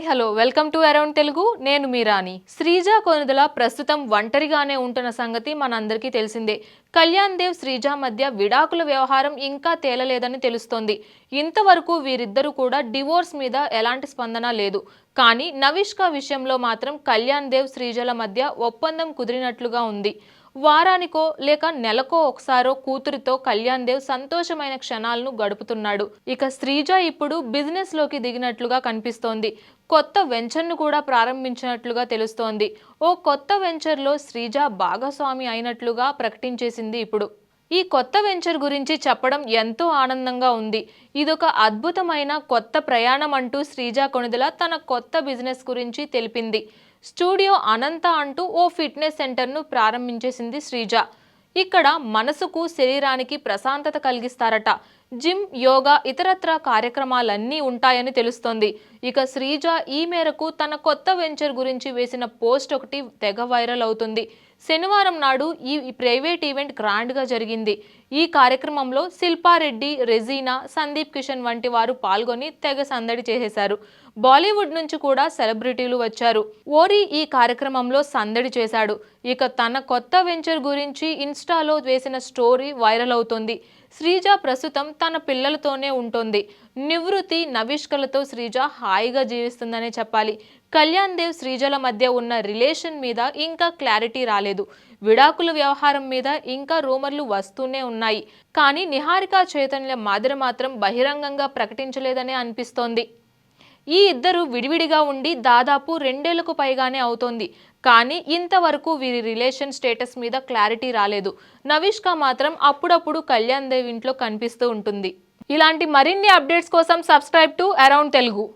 Hi hello. Welcome to around Telugu. నేను మీ రాణి. శ్రీజ కొనుదల ప్రస్తుతం ఒంటరిగానే ఉంటున్న సంగతి మనందరికీ తెలిసిందే. కళ్యాణ్ దేవ్ శ్రీజ మధ్య విడాకుల వ్యవహారం ఇంకా తేలలేదని తెలుస్తోంది. ఇంతవరకు వీరిద్దరూ కూడా డివోర్స్ మీద ఎలాంటి స్పందన లేదు. కానీ నవిష్క విషయంలో మాత్రం కళ్యాణ్ దేవ్ శ్రీజల మధ్య ఒప్పందం కుదిరినట్లుగా ఉంది. వారానికో లేక నెలకో ఒకసారో కూతురితో కళ్యాణ్ దేవ్ సంతోషమైన క్షణాలను గడుపుతున్నాడు. ఇక శ్రీజ ఇప్పుడు బిజినెస్లోకి దిగినట్లుగా కనిపిస్తోంది. కొత్త వెంచర్ను కూడా ప్రారంభించినట్లుగా తెలుస్తోంది. ఓ కొత్త వెంచర్లో శ్రీజ భాగస్వామి అయినట్లుగా ప్రకటించేసింది ఇప్పుడు. ఈ కొత్త వెంచర్ గురించి చెప్పడం ఎంతో ఆనందంగా ఉంది. ఇదొక అద్భుతమైన కొత్త ప్రయాణం అంటూ శ్రీజ కొణిదల తన కొత్త బిజినెస్ గురించి తెలిపింది. స్టూడియో అనంత అంటూ ఓ ఫిట్నెస్ సెంటర్ను ప్రారంభించేసింది శ్రీజ. ఇక్కడ మనసుకు శరీరానికి ప్రశాంతత కలిగిస్తారట. జిమ్ యోగా ఇతరత్ర కార్యక్రమాలన్నీ ఉంటాయని తెలుస్తోంది. ఇక శ్రీజ ఈ మేరకు తన కొత్త వెంచర్ గురించి వేసిన పోస్ట్ ఒకటి తెగ వైరల్ అవుతుంది. శనివారం నాడు ఈ ప్రైవేట్ ఈవెంట్ గ్రాండ్గా జరిగింది. ఈ కార్యక్రమంలో శిల్పారెడ్డి రెజీనా సందీప్ కిషన్ వంటి వారు పాల్గొని తెగ సందడి చేసేశారు. బాలీవుడ్ నుంచి కూడా సెలబ్రిటీలు వచ్చారు. ఓరి ఈ కార్యక్రమంలో సందడి చేశాడు. ఇక తన కొత్త వెంచర్ గురించి ఇన్స్టాలో వేసిన స్టోరీ వైరల్ అవుతుంది. శ్రీజ ప్రస్తుతం తన పిల్లలతోనే ఉంటుంది. నివృత్తి నవిష్కలతో శ్రీజ హాయిగా జీవిస్తుందనే చెప్పాలి. కళ్యాణ్ దేవ్ శ్రీజల మధ్య ఉన్న రిలేషన్ మీద ఇంకా క్లారిటీ రాలేదు. విడాకుల వ్యవహారం మీద ఇంకా రూమర్లు వస్తూనే ఉన్నాయి. కానీ నిహారిక చైతన్య మాదిరి మాత్రం బహిరంగంగా ప్రకటించలేదనే అనిపిస్తోంది. ఈ ఇద్దరు విడివిడిగా ఉండి దాదాపు రెండేళ్ళకు పైగానే అవుతోంది. కానీ ఇంతవరకు వీరి రిలేషన్ స్టేటస్ మీద క్లారిటీ రాలేదు. నవిష్క మాత్రం అప్పుడప్పుడు కళ్యాణ్ దేవ్ ఇంట్లో కనిపిస్తూ ఉంటుంది. ఇలాంటి మరిన్ని అప్డేట్స్ కోసం సబ్స్క్రైబ్ టు అరౌండ్ తెలుగు.